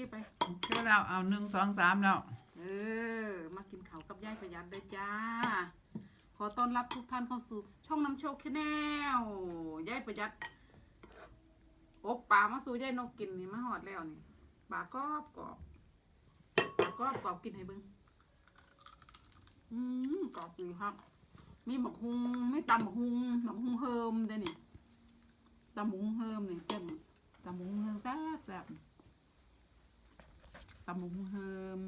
ขี้ไป เชื่อแล้วเอาหนึ่งสองสามแล้ว เออ มากินข้าวกับยายประหยัดเลยจ้า ขอต้อนรับทุกท่านเข้าสู่ช่องน้ำโชคแนลยายประหยัดอบปลามาสู่ยายนกกินนี่มาหอดแล้วนี่ปลากรอบกรอบปลากรอบกรอบกินให้เบิ่งอืมกรอบดีครับ มีหมกฮุงไม่ตำหมกฮุงหมกฮุงเฮิมเด้อนี่ตำหมกฮุงเฮิมนี่เจ้มตำหมกฮุงเฮิมแซ่บแซ่บ ตำหมกฮุงเฮิม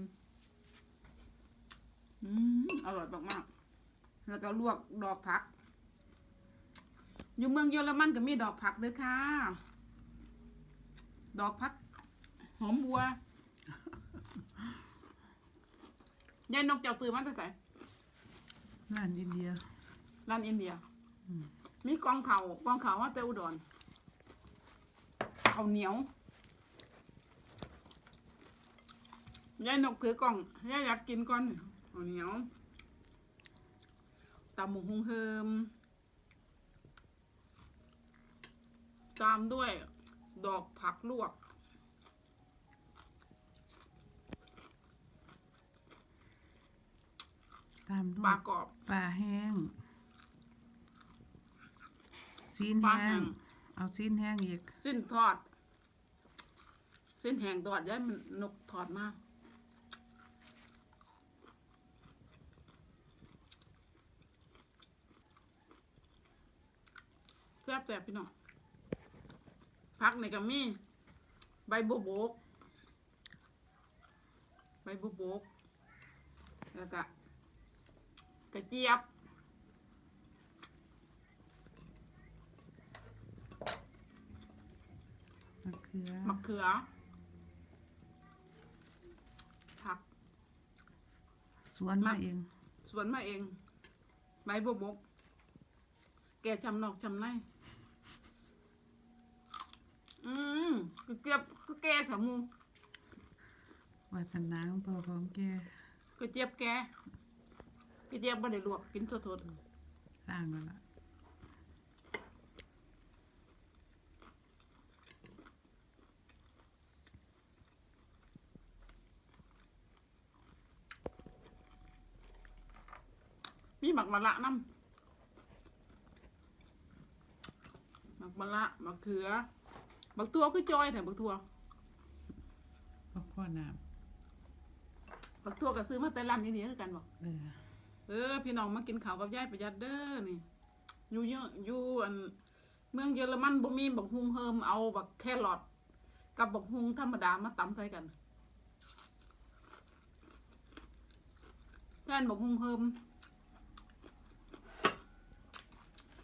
อืมอร่อยมากๆแล้วก็ลวกดอกผัก อยู่เมืองเยอรมันก็มีดอกผักเลยค่ะ ดอกผัก หอมบัวยายนกเจ้าตื่นมาตั้งแต่ร้านอินเดียร้านอินเดียอืมมีกองเขาวกองเขาวว่าเตอุดรข้าวเหนียว ยายนกถือกล่องยายอยากกินก่อนข้าวเหนียวตำหมูฮุงเฮิมตามด้วยดอกผักลวก ตามด้ปวลายกรอบ ปลาแห้ง ซีนปลาแห้แห้ง ง เอาซีนแห้งอีก สิ้นทอด สิ้นแห้งทอดยายมันนกทอดมาก แซ่บแซ่บพี่น้องพักในกัมีใบบัวบก ใบบัวบก แล้วก็กระเจี๊ยบมะเขือมะเขือผัก สวนมาเอง สวนมาเอง ใบบัวบก แกชำนอกชำใน อื มคือเก็บคือแกสามูวาสนาของพ่อของแกก็เจี๊ยบแกก็เจี๊ยบบ่ได้ลวกกินสดสร้างแล้วล่ะๆมีหมักมะละน้ำหมักมะละมะเขือ บักทั่วคือจอยแต่บักทั่วพ่อพ่อน้บักทั่วก็ซื้อมาแต่ร้านนี้นี่คือกันบอกำเออเออ พี่น้องมากินข้าวกับยายประหยัดเด้อนี่อยู่เยอะอยู่อัน เมืองเยอรมันบ่มีบักฮุงเฮิมเอาบักแครอทกับบักฮุงธรรมดามาตำใส่กันแทนบักฮุงเฮิม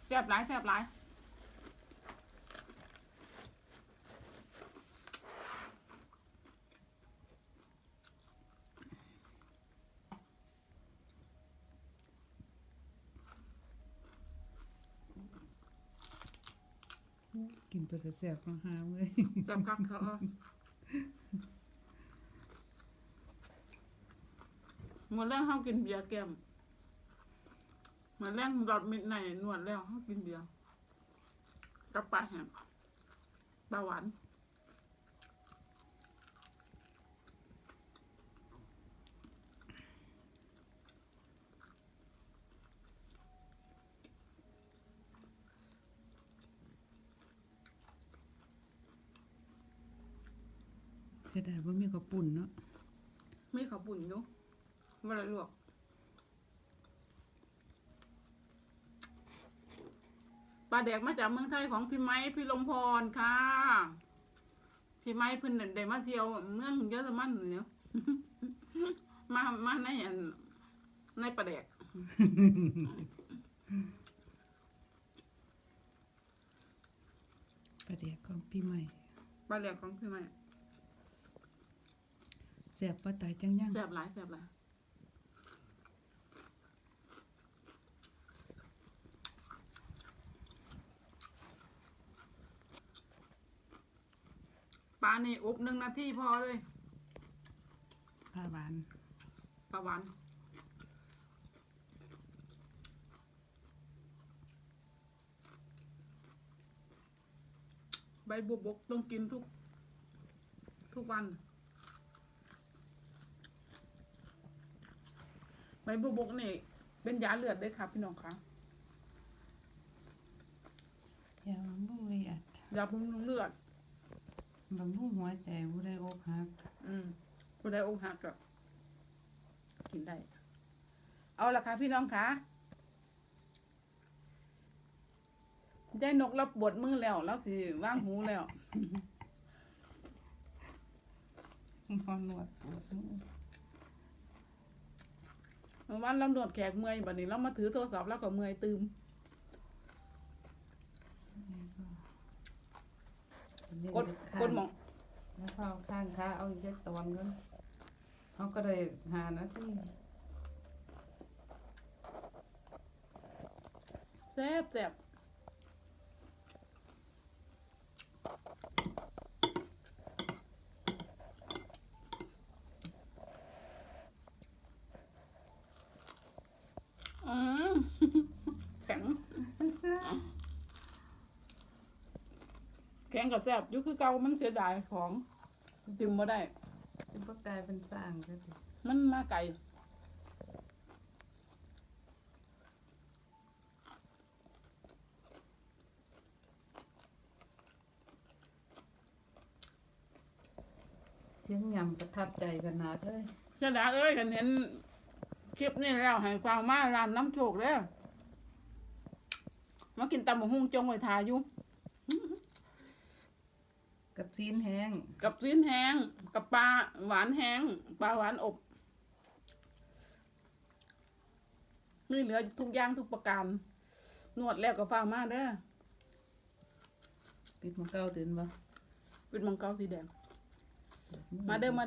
แซ่บหลายแซ่บหลาย กินไปแต่แสบของหามเลยสำคัญเถอะหมดแรกเขากินเบียร์แก้มหมดแล้วรอดมิดในนวดแล้วเขากินเบียร์กับปลาแห้งปลาหวาน เสียดายว่ามีกระปุ่นเนาะมีข้าวปุ่นอยู่ไม่ได้ลวก ปลาแดกมาจากเมืองไทยของพี่ไม้พี่ลมพรค่ะ พี่ไม้เพิ่นนั่นได้มาเที่ยวเมืองเยอรมันเนี่ย มามาในอันในปลาแดก ประเดี๋ยวของปีใหม่ ปลาแดกของพี่ไม้ แสบปะตายจังยังแซ่บหลายแซ่บหลายปลานี่อบหนึ่งนาทีพอเลยผ้าหวานปลาหวานใบบัวบกต้องกินทุก ทุกวัน บบัวบกนี่เป็นยาเลือดด้วยค่ะ พี่น้องคะยาบำรุงเลือดยาบำรุงเลือดบำรุงหัวใจผู้ได้อกหัก อืมผู้ใดอกหักก็กินได้ เอาละค่ะพี่น้องคะได้นกรับบทมือแล้วแล้วสิว่างหูแล้วพอหนวดปวดมือ เมื่อวันเราโดดแขกเมื่อยบัดนี้เรามาถือโทรศัพท์แล้วก็เมื่อยตืมกดกดหมองแล้วเข้าข้างขาเอาอีกจักตอนกันเขาก็ได้หานาทีแซ่บแซ่บอืม แข็ง แข็ งกับแซ่บอยุคือเก่ามันเสียดายของติมบ่ได้ สิบ่กลายเป็นสร้างก็สิมันมาไก่เสียงยำประทับใจขนาดเลยเสียดายเอ้ยกันเห็นคลิปนี้แล้วให้ฟังมาร้านน้ำโชคแล้วมากินตำบักหุ่งจงไว้ทาอยู่ กับซีนแห้ง กับซีนแห้ง กับปลาหวานแห้ง ปลาหวานอบมีเหลือทุกอย่างทุกประการ นวดแล้วก็ฟ้ามาเด้อปิดหมันเก่าตื่นบ่เป็นมังกรสีแดง มาเด้อมา